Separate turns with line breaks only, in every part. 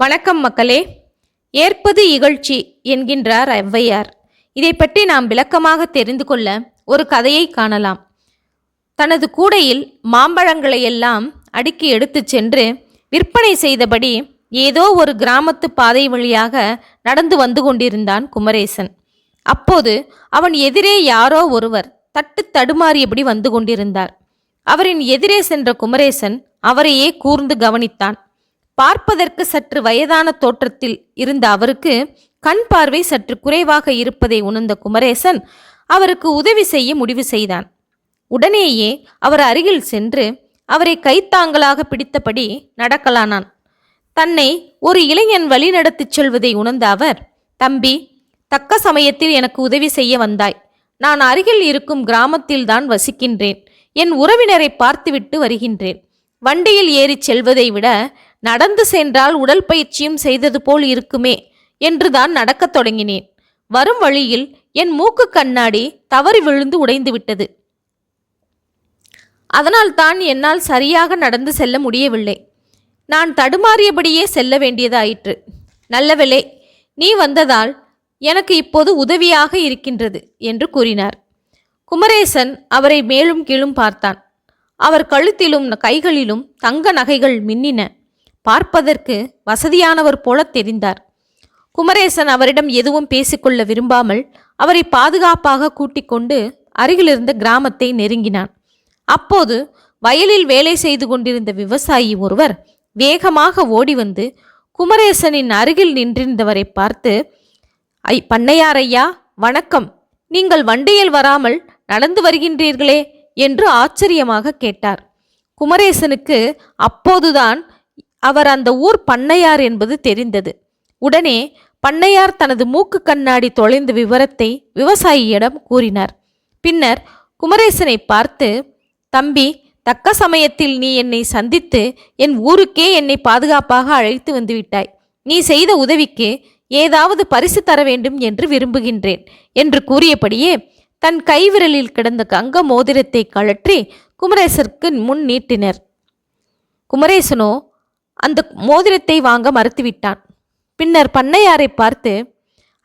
வணக்கம் மக்களே. ஏற்பது இகழ்ச்சி என்கின்றார் ஔவையார். இதை பற்றி நாம் விளக்கமாக தெரிந்து கொள்ள ஒரு கதையை காணலாம். தனது கூடையில் மாம்பழங்களை எல்லாம் அடுக்கி எடுத்துச் சென்று விற்பனை செய்தபடி ஏதோ ஒரு கிராமத்து பாதை வழியாக நடந்து வந்து கொண்டிருந்தான் குமரேசன். அப்போது அவன் எதிரே யாரோ ஒருவர் தட்டு தடுமாறியபடி வந்து கொண்டிருந்தார். அவரின் எதிரே சென்ற குமரேசன் அவரையே கூர்ந்து கவனித்தான். பார்ப்பதற்கு சற்று வயதான தோற்றத்தில் இருந்த அவருக்கு கண் பார்வை சற்று குறைவாக இருப்பதை உணர்ந்த குமரேசன் அவருக்கு உதவி செய்ய முடிவு செய்தான். உடனேயே அவர் அருகில் சென்று அவரை கைத்தாங்களாக பிடித்தபடி நடக்கலானான். தன்னை ஒரு இளைஞன் வழிநடத்திச் செல்வதை உணர்ந்த அவர் தம்பி தக்க சமயத்தில் எனக்கு உதவி செய்ய வந்தாய். நான் அருகில் இருக்கும் கிராமத்தில்தான் வசிக்கின்றேன். என் உறவினரை பார்த்துவிட்டு வருகின்றேன். வண்டியில் ஏறிச் செல்வதை விட நடந்து சென்றால் உடல் பயிற்சியும் செய்தது போல் இருக்குமே என்றுதான் நடக்கத் தொடங்கினேன். வரும் வழியில் என் மூக்கு கண்ணாடி தவறி விழுந்து உடைந்து விட்டது. அதனால் தான் என்னால் சரியாக நடந்து செல்ல முடியவில்லை. நான் தடுமாறியபடியே செல்ல வேண்டியதாயிற்று. நல்லவளே நீ வந்ததால் எனக்கு இப்போது உதவியாக இருக்கின்றது என்று கூறினார். குமரேசன் அவரை மேலும் கீழும் பார்த்தான். அவர் கழுத்திலும் கைகளிலும் தங்க நகைகள் மின்னின. பார்ப்பதற்கு வசதியானவர் போல தெரிந்தார். குமரேசன் அவரிடம் எதுவும் பேசிக்கொள்ள விரும்பாமல் அவரை பாதுகாப்பாக கூட்டிக் கொண்டு அருகிலிருந்த கிராமத்தை நெருங்கினான். அப்போது வயலில் வேலை செய்து கொண்டிருந்த விவசாயி ஒருவர் வேகமாக ஓடி வந்து குமரேசனின் அருகில் நின்றிருந்தவரை பார்த்து ஐ பண்ணையாரையா வணக்கம். நீங்கள் வண்டியில் வராமல் நடந்து வருகின்றீர்களே என்று ஆச்சரியமாக கேட்டார். குமரேசனுக்கு அப்போதுதான் அவர் அந்த ஊர் பண்ணையார் என்பது தெரிந்தது. உடனே பண்ணையார் தனது மூக்கு கண்ணாடி தொலைந்த விவரத்தை விவசாயியிடம் கூறினார். பின்னர் குமரேசனை பார்த்து தம்பி தக்க சமயத்தில் நீ என்னை சந்தித்து என் ஊருக்கே என்னை பாதுகாப்பாக அழைத்து வந்துவிட்டாய் நீ செய்த உதவிக்கு ஏதாவது பரிசு தர வேண்டும் என்று விரும்புகின்றேன் என்று கூறியபடியே தன் கைவிரலில் கிடந்த கங்க மோதிரத்தை கழற்றி குமரேசருக்கு முன் நீட்டினர். குமரேசனோ அந்த மோதிரத்தை வாங்க மறுத்துவிட்டான். பின்னர் பண்ணையாரை பார்த்து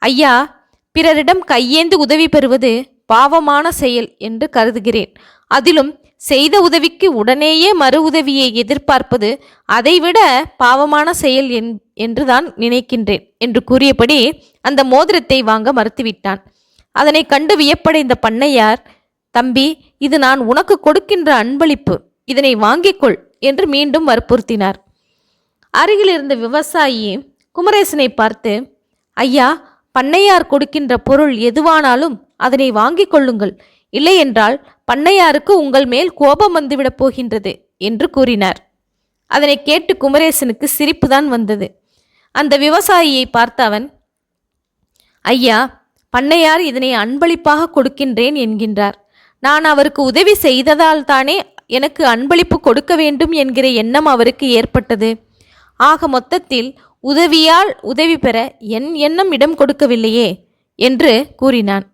ஐயா பிறரிடம் கையேந்து உதவி பெறுவது பாவமான செயல் என்று கருதுகிறேன். அதிலும் செய்த உதவிக்கு உடனேயே மறு உதவியை எதிர்பார்ப்பது அதைவிட பாவமான செயல் என் என்றுதான் நினைக்கின்றேன் என்று கூறியபடி அந்த மோதிரத்தை வாங்க மறுத்துவிட்டான். அதனை கண்டு வியப்படைந்த பண்ணையார் தம்பி இது நான் உனக்கு கொடுக்கின்ற அன்பளிப்பு. இதனை வாங்கிக்கொள் என்று மீண்டும் வற்புறுத்தினார். அருகில் இருந்த விவசாயி குமரேசனை பார்த்து ஐயா பண்ணையார் கொடுக்கின்ற பொருள் எதுவானாலும் அதனை வாங்கிக் கொள்ளுங்கள். இல்லையென்றால் பண்ணையாருக்கு உங்கள் மேல் கோபம் வந்துவிடப் போகின்றது என்று கூறினார். அதனை கேட்டு குமரேசனுக்கு சிரிப்புதான் வந்தது. அந்த விவசாயியை பார்த்த அவன் ஐயா பண்ணையார் இதனை அன்பளிப்பாக கொடுக்கின்றேன் என்கின்றார். நான் அவருக்கு உதவி செய்ததால் தானே எனக்கு அன்பளிப்பு கொடுக்க வேண்டும் என்கிற எண்ணம் அவருக்கு ஏற்பட்டது. ஆக மொத்தத்தில் உதவியால் உதவி பெற என் எண்ணம் இடம் கொடுக்கவில்லையே என்று கூறினான்.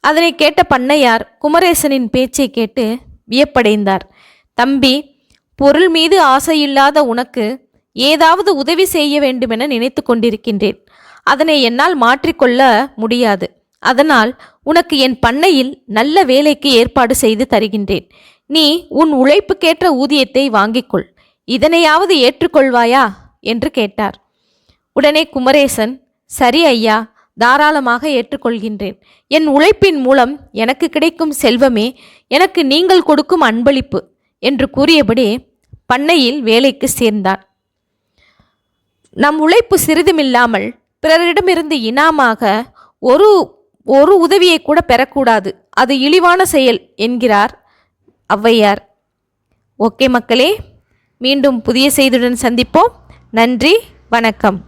அதனை கேட்ட பண்ணையார் குமரேசனின் பேச்சை கேட்டு வியப்படைந்தார். தம்பி பொருள் மீது ஆசையில்லாத உனக்கு ஏதாவது உதவி செய்ய வேண்டுமென நினைத்து கொண்டிருக்கின்றேன். அதனை என்னால் மாற்றிக்கொள்ள முடியாது. அதனால் உனக்கு என் பண்ணையில் நல்ல வேலைக்கு ஏற்பாடு செய்து தருகின்றேன். நீ உன் உழைப்புக்கேற்ற ஊதியத்தை வாங்கிக்கொள். இதனையாவது ஏற்றுக்கொள்வாயா? என்று கேட்டார். உடனே குமரேசன் சரி ஐயா தாராளமாக ஏற்றுக்கொள்கின்றேன். என் உழைப்பின் மூலம் எனக்கு கிடைக்கும் செல்வமே எனக்கு நீங்கள் கொடுக்கும் அன்பளிப்பு என்று கூறியபடி பண்ணையில் வேலைக்கு சேர்ந்தான் நம் உழைப்பு சிறிதுமில்லாமல் பிறரிடமிருந்து இனாமாக ஒரு ஒரு உதவியை கூட பெறக்கூடாது. அது இழிவான செயல் என்கிறார் ஔவையார். ஓகே மக்களே மீண்டும் புதிய செய்தியுடன் சந்திப்போம். நன்றி வணக்கம்.